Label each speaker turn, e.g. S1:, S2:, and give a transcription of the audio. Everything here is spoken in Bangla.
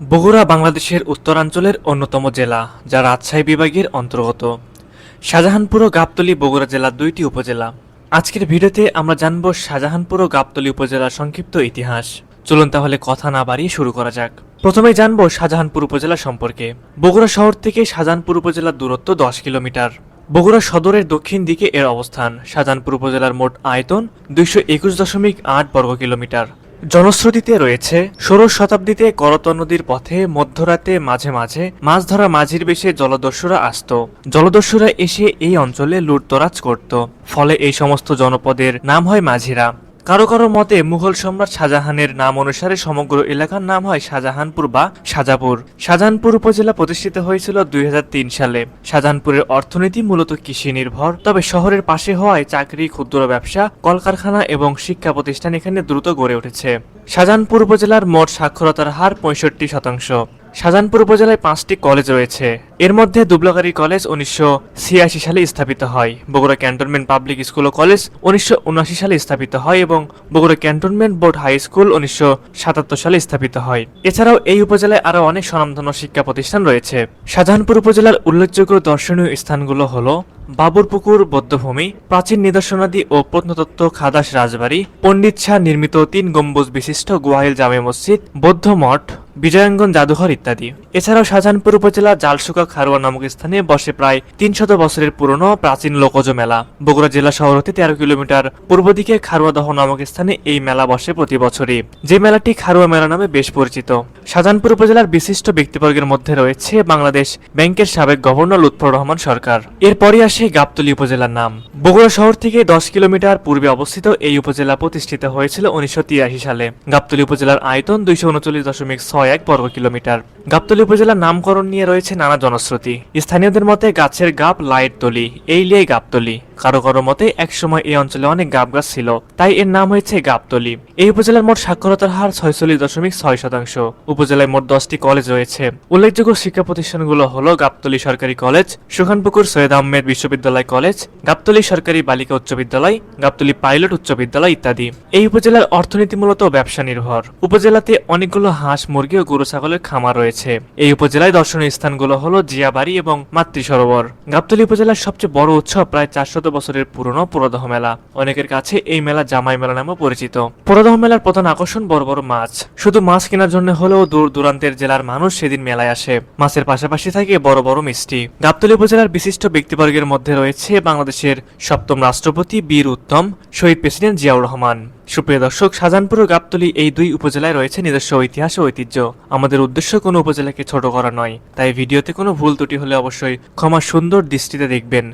S1: বগুড়া বাংলাদেশের উত্তরাঞ্চলের অন্যতম জেলা, যা রাজশাহী বিভাগের অন্তর্গত। শাহজাহানপুর ও গাবতলী বগুড়া জেলার দুইটি উপজেলা। আজকের ভিডিওতে আমরা জানব শাহজাহানপুর ও গাবতলী উপজেলার সংক্ষিপ্ত ইতিহাস। চলুন তাহলে কথা না বাড়িয়ে শুরু করা যাক। প্রথমে জানব শাহজাহানপুর উপজেলা সম্পর্কে। বগুড়া শহর থেকে শাহজাহানপুর উপজেলার দূরত্ব দশ কিলোমিটার। বগুড়া সদরের দক্ষিণ দিকে এর অবস্থান। শাহজাহানপুর উপজেলার মোট আয়তন দুইশো একুশ দশমিক আট বর্গ কিলোমিটার। জনশ্রুতিতে রয়েছে, ষোড়শ শতাব্দীতে করত নদীর পথে মধ্যরাতে মাঝে মাঝে মাছ ধরা মাঝির বেশে জলদস্যুরা আসত। জলদস্যুরা এসে এই অঞ্চলে লুটতরাজ করত। ফলে এই সমস্ত জনপদের নাম হয় মাঝিরা। কারও কারও মতে মুঘল সম্রাট শাহজাহানের নাম অনুসারে সমগ্র এলাকার নাম হয় শাহজাহানপুর বা শাহজাপুর। শাহজাহানপুর উপজেলা প্রতিষ্ঠিত হয়েছিল দুই হাজার তিন সালে। শাহজাহানপুরের অর্থনীতি মূলত কৃষি নির্ভর, তবে শহরের পাশে হওয়ায় চাকরি, ক্ষুদ্র ব্যবসা, কলকারখানা এবং শিক্ষা প্রতিষ্ঠান এখানে দ্রুত গড়ে উঠেছে। শাহজাহানপুর উপজেলার মোট সাক্ষরতার হার পঁয়ষট্টি শতাংশ। শাহজাহানপুর উপজেলায় পাঁচটি কলেজ রয়েছে। এর মধ্যে দুবলাগাড়ি কলেজ উনিশশো ছিয়াশি সালে স্থাপিত হয়। বগুড়া ক্যান্টনমেন্ট পাবলিক স্কুল ও কলেজ উনিশশো উনআশি সালে স্থাপিত হয় এবং Bogura cantonment board high school উনিশশো সাতাত্তর সালে স্থাপিত হয়। এছাড়াও এই উপজেলায় আরও অনেক স্বনামধন্য শিক্ষা প্রতিষ্ঠান রয়েছে। শাহজাহানপুর উপজেলার উল্লেখযোগ্য দর্শনীয় স্থানগুলো হলো বাবুরপুকুর, বৌদ্ধভূমি, প্রাচীন নিদর্শনাদি ও প্রত্নতত্ত্ব খাদাস রাজবাড়ি, পণ্ডিত শাহ নির্মিত তিন গম্বুজ বিশিষ্ট গোয়াইল জামে মসজিদ, বৌদ্ধ মঠ, বিজয়াঙ্গন জাদুঘর ইত্যাদি। এছাড়াও শাহজাহানপুর উপজেলা জালসুকা খারোয়া নামক স্থানে বসে প্রায় তিনশত বছরের পুরনো প্রাচীন লোকজ মেলা। বগুড়া জেলা শহর হতে তেরো কিলোমিটার পূর্ব দিকে খারুয়াদহ নামক স্থানে এই মেলা বসে প্রতি বছরই। যে মেলাটি খারুয়া মেলা নামে বেশ পরিচিত। শাহজাহানপুর উপজেলার বিশিষ্ট ব্যক্তিবর্গের মধ্যে রয়েছে বাংলাদেশ ব্যাংকের সাবেক গভর্নর লুৎফর রহমান সরকার। এরপরই আসে গাবতলী উপজেলার নাম। বগুড়া শহর থেকে দশ কিলোমিটার পূর্বে অবস্থিত এই উপজেলা প্রতিষ্ঠিত হয়েছিল উনিশশো তিরাশি সালে। গাবতলী উপজেলার আয়তন দুইশো উনচল্লিশ দশমিক ছয় এক বর্গ কিলোমিটার। গাবতলী উপজেলার নামকরণ নিয়ে রয়েছে নানা জনশ্রুতি। স্থানীয়দের মতে গাছের গাব লাইট তলি এই লিয়ে গাবতলী কারও কারও মতে, একসময় এই অঞ্চলে অনেক গাব গাছ ছিল, তাই এর নাম হয়েছে গাবতলি। এই উপজেলার মোট সাক্ষরতার হার ছয়চল্লিশ দশমিক ছয় শতাংশ। উপজেলায় মোট দশটি কলেজ রয়েছে। উল্লেখযোগ্য শিক্ষা প্রতিষ্ঠানগুলো হলো গাবতলী সরকারি কলেজ, সুখানপুকুর সৈয়দ আহমেদ বিশ্ববিদ্যালয় কলেজ, গাবতলি সরকারি বালিকা উচ্চ বিদ্যালয়, গাবতলি পাইলট উচ্চ বিদ্যালয় ইত্যাদি। এই উপজেলার অর্থনীতি মূলত ব্যবসা নির্ভর। উপজেলাতে অনেকগুলো হাঁস, মুরগি ও গরু, ছাগলের খামার রয়েছে। এই উপজেলায় দর্শনীয় স্থানগুলো হলো জিয়াবাড়ি এবং মাতৃ সরোবর গাবতলি উপজেলার সবচেয়ে বড় উৎসব প্রায় চারশত বছরের পুরনো পুরোদহ মেলা। অনেকের কাছে এই মেলা জামাই মেলা নামে পরিচিত। পুরোদহ মেলার প্রধান আকর্ষণ বড় বড় মাছ। শুধু মাছ কেনার জন্য হলেও দূর দূরান্তের জেলার মানুষ সেদিন মেলায় আসে। মাছের পাশাপাশি থাকে বড় বড় মিষ্টি। গাবতলী উপজেলার বিশিষ্ট ব্যক্তিবর্গের মধ্যে রয়েছে বাংলাদেশের সপ্তম রাষ্ট্রপতি বীর উত্তম, শহীদ প্রেসিডেন্ট জিয়াউর রহমান। সুপ্রিয় দর্শক, শাহজাহানপুর ও গাবতলী এই দুই উপজেলায় রয়েছে নিজস্ব ইতিহাস ও ঐতিহ্য। আমাদের উদ্দেশ্য কোনো উপজেলাকে ছোট করা নয়। তাই ভিডিওতে কোনো ভুল ত্রুটি হলে অবশ্যই ক্ষমা সুন্দর দৃষ্টিতে দেখবেন।